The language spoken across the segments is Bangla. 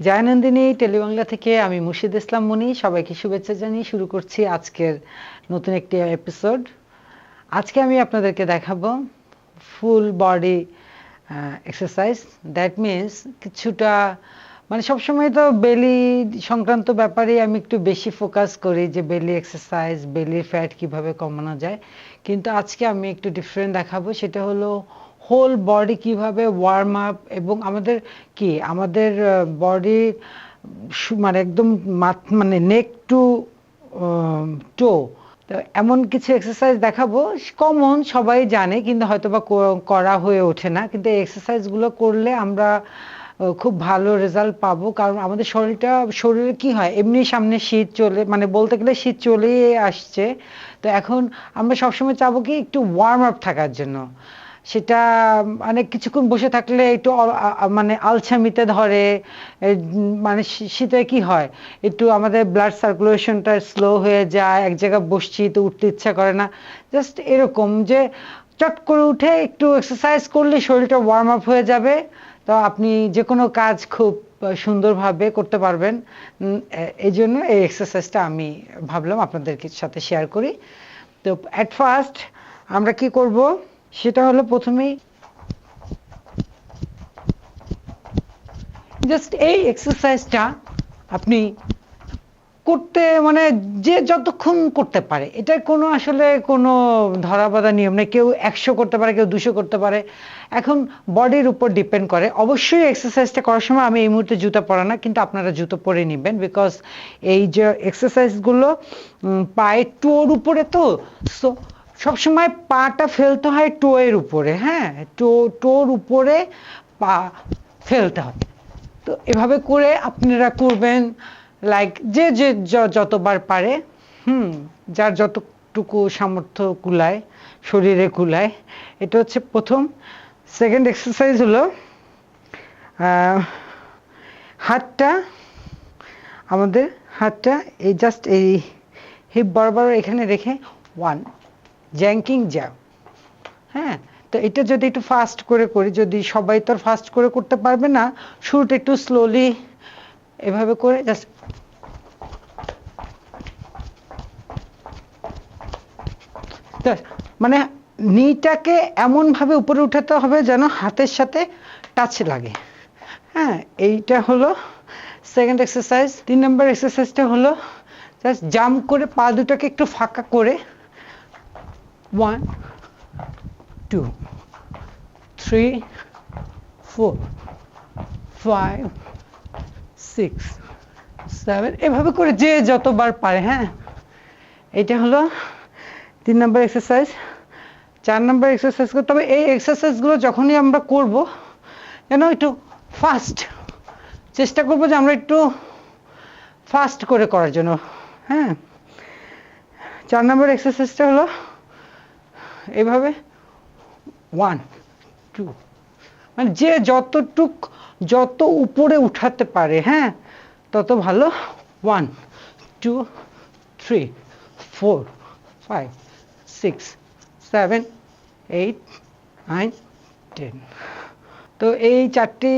জয়নন্দিনী, টেলিবাংলা থেকে আমি মুর্শিদ ইসলাম মনি। সবাইকে শুভেচ্ছা জানিয়ে শুরু করছি আজকের নতুন একটি এপিসোড আজকে আমি আপনাদেরকে দেখাবো full body exercise that means কিছুটা মানে সবসময় তো বেলি সংক্রান্ত ব্যাপারে আমি একটু বেশি ফোকাস করি যে বেলি এক্সারসাইজ বেলির ফ্যাট কীভাবে কমানো যায়। কিন্তু আজকে আমি একটু ডিফারেন্ট দেখাবো। সেটা হলো হোল বডি কীভাবে ওয়ার্ম আপ এবং আমাদের কি? আমাদের বডি মানে একদম মানে নেক টু টো এমন কিছু এক্সারসাইজ দেখাবো। কমন সবাই জানে, কিন্তু হয়তো বা করা হয়ে ওঠে না। কিন্তু এক্সারসাইজগুলো করলে আমরা খুব ভালো রেজাল্ট পাবো। কারণ আমাদের শরীরটা, শরীরে কি হয়? এমনি সামনে শীত চলে মানে বলতে গেলে শীত চলেই আসছে। তো এখন আমরা সবসময় চাবো কি? একটু ওয়ার্ম আপ থাকার জন্য। সেটা মানে কিছুক্ষণ বসে থাকলে একটু মানে আলছামিতে ধরে মানে শীতে কি হয়? একটু আমাদের ব্লাড সার্কুলেশনটা স্লো হয়ে যায়, এক জায়গায় বসছি তো উঠতে ইচ্ছা করে না। জাস্ট এরকম যে চট করে উঠে একটু এক্সারসাইজ করলে শরীরটা ওয়ার্ম আপ হয়ে যাবে। তো আপনি যে কোনো কাজ খুব সুন্দরভাবে করতে পারবেন। এই জন্য এই এক্সারসাইজটা আমি ভাবলাম আপনাদের সাথে শেয়ার করি। তো অ্যাট ফার্স্ট আমরা কি করব? সেটা হলো প্রথমেই জাস্ট এই এক্সারসাইজটা আপনি করতে মানে যে যতক্ষণ করতে পারে। এটা কোনো আসলে কোনো ধরাবাধা নিয়ম নেই। কেউ একশো করতে পারে, কেউ দুশো করতে পারে। এখন বডির উপর ডিপেন্ড করে। অবশ্যই এক্সারসাইজটা করার সময় আমি এই মুহূর্তে জুতো পরা না, কিন্তু আপনারা জুতো পরে নেবেন বিকজ এই যে এক্সারসাইজগুলো পায়ে টোর উপরে তো সো সবসময় পাটা ফেলতে হয় টোয়ের উপরে হ্যাঁ? টো, টোর উপরে পা ফেলতে হয়। তো এভাবে করে আপনারা করবেন লাইক যে যে, য- যতবার পারে, হুম, যার যতটুকু সামর্থ্য কুলায়, শরীরে কুলায়। এটা হচ্ছে প্রথম। সেকেন্ড এক্সারসাইজ হলো হাতটা, আমাদের হাতটা এই জাস্ট এই হিপ বরাবর এখানে রেখে ওয়ান জ্যাঙ্কিং জ্যাব হ্যাঁ তো এটা যদি একটু ফাস্ট করে করি, যদি সবাই তো ফাস্ট করে করতে পারবে না, শুরুটা একটু স্লোলি এভাবে করে জাস্ট মানে নিটাকে এমনভাবে উপরে উঠাতে হবে যেন হাতের সাথে টাচ লাগে। হ্যাঁ এইটা হলো সেকেন্ড এক্সারসাইজ তিন নম্বর এক্সারসাইজটা হলো জাস্ট জাম্প করে পা দুটাকে একটু ফাঁকা করে one two, three, four, five, six, seven এভাবে করে যে যতবার পারে হ্যাঁ? এটা হলো তিন নম্বর এক্সারসাইজ চার নম্বর এক্সারসাইজ তবে এই এক্সারসাইজগুলো যখনই আমরা করব যেন একটু ফাস্ট চেষ্টা করব যে আমরা একটু ফাস্ট করে করার জন্য হ্যাঁ? চার নম্বর এক্সারসাইজটা হলো এভাবে? ওয়ান টু মানে যে যতটুক, যত উপরে উঠাতে পারে হ্যাঁ তত ভালো। One two three four five six seven eight nine ten তো এই চারটি,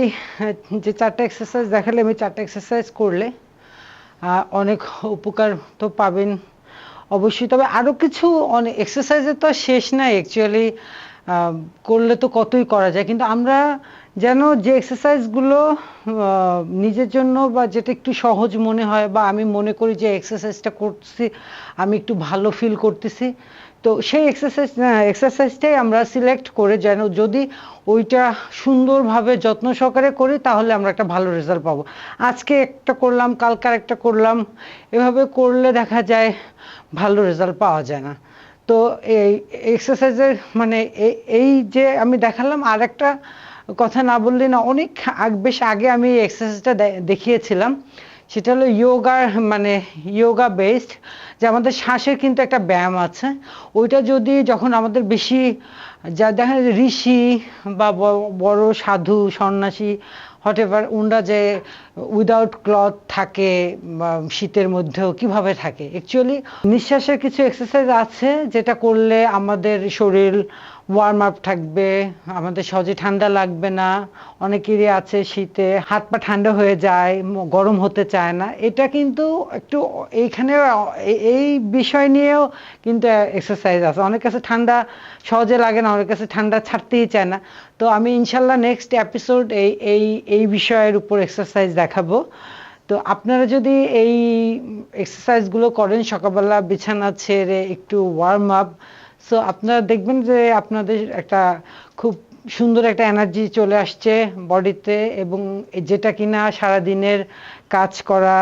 যে চারটে এক্সারসাইজ দেখালে এই চারটে এক্সারসাইজ করলে অনেক উপকার তো পাবেন অবশ্যই, তবে আরও কিছু অনেক এক্সারসাইজের তো শেষ নাই অ্যাকচুয়ালি করলে তো কতই করা যায়, কিন্তু আমরা যেন যে এক্সারসাইজগুলো নিজের জন্য বা যেটা একটু সহজ মনে হয় বা আমি মনে করি যে এক্সারসাইজটা করছি আমি একটু ভালো ফিল করতেছি, তো সেই এক্সারসাইজ এক্সারসাইজটাই আমরা সিলেক্ট করে যেন যদি ওইটা সুন্দরভাবে যত্ন সহকারে করি, তাহলে আমরা একটা ভালো রেজাল্ট পাবো। আজকে একটা করলাম, কালকে একটা করলাম, এভাবে করলে দেখা যায় ভালো রেজাল্ট পাওয়া যায় না। তো এই এক্সারসাইজের মানে এই- এই যে আমি দেখালাম আর একটা কথা না বললে না, অনেক আগ- বেশ আগে আমি এক্সারসাইজটা দেখিয়েছিলাম। সেটা হলো যোগার মানে যোগা বেসড যে আমাদের শ্বাসের কিন্তু একটা ব্যায়াম আছে। ওইটা যদি যখন আমাদের বেশি, যা দেখা যায় ঋষি বা বড় সাধু, সন্ন্যাসী হট এভার উনরা যে উইদাউট ক্লথ থাকে, বা শীতের মধ্যেও কীভাবে থাকে? অ্যাকচুয়ালি নিঃশ্বাসের কিছু এক্সারসাইজ আছে যেটা করলে আমাদের শরীর ওয়ার্ম আপ থাকবে, আমাদের সহজে ঠান্ডা লাগবে না, অনেকেরই আছে শীতে হাত পা ঠান্ডা হয়ে যায় গরম হতে চায় না। এটা কিন্তু একটু এইখানে এই বিষয় নিয়েও কিন্তু এক্সারসাইজ আছে। অনেক কাছে ঠান্ডা সহজে লাগে না অনেক কাছে ঠান্ডা ছাড়তেই চায় না। তো আমি ইনশাল্লাহ নেক্সট এপিসোড এই এই এই বিষয়ের উপর এক্সারসাইজ দেখাবো। তো আপনারা যদি এই এক্সারসাইজগুলো করেন, সকালবেলা বিছানা ছেড়ে একটু ওয়ার্ম আপ সো আপনারা দেখবেন যে আপনাদের একটা খুব সুন্দর একটা এনার্জি চলে আসছে বডিতে এবং যেটা কিনা সারাদিনের কাজ করা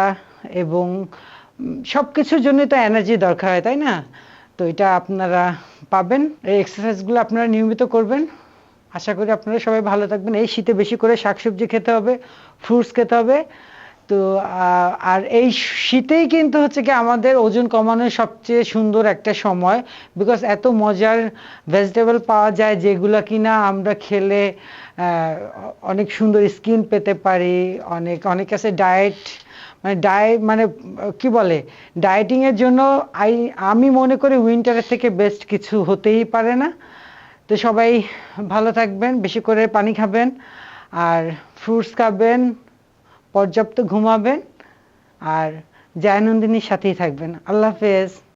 এবং সব কিছুর জন্যই তো এনার্জি দরকার হয়, তাই না? তো এটা আপনারা পাবেন। এই এক্সারসাইজগুলো আপনারা নিয়মিত করবেন। আশা করি আপনারা সবাই ভালো থাকবেন। এই শীতে বেশি করে শাকসবজি খেতে হবে ফ্রুটস খেতে হবে। তো আর এই শীতেই কিন্তু হচ্ছে কি আমাদের ওজন কমানোর সবচেয়ে সুন্দর একটা সময়। বিকজ এত মজার ভেজিটেবল পাওয়া যায় যেগুলো কিনা আমরা খেলে অনেক সুন্দর স্কিন পেতে পারি, অনেক অনেক আছে ডায়েট মানে ডায়েট মানে কি বলে ডায়েটিং এর জন্য আই, আমি মনে করি উইন্টারের থেকে বেস্ট কিছু হতেই পারে না। তো সবাই ভালো থাকবেন, বেশি করে পানি খাবেন, আর ফ্রুটস খাবেন। পর্যাপ্ত ঘুমাবেন আর জয়ানন্দিনীর সাথেই থাকবেন। আল্লাহ হাফেজ।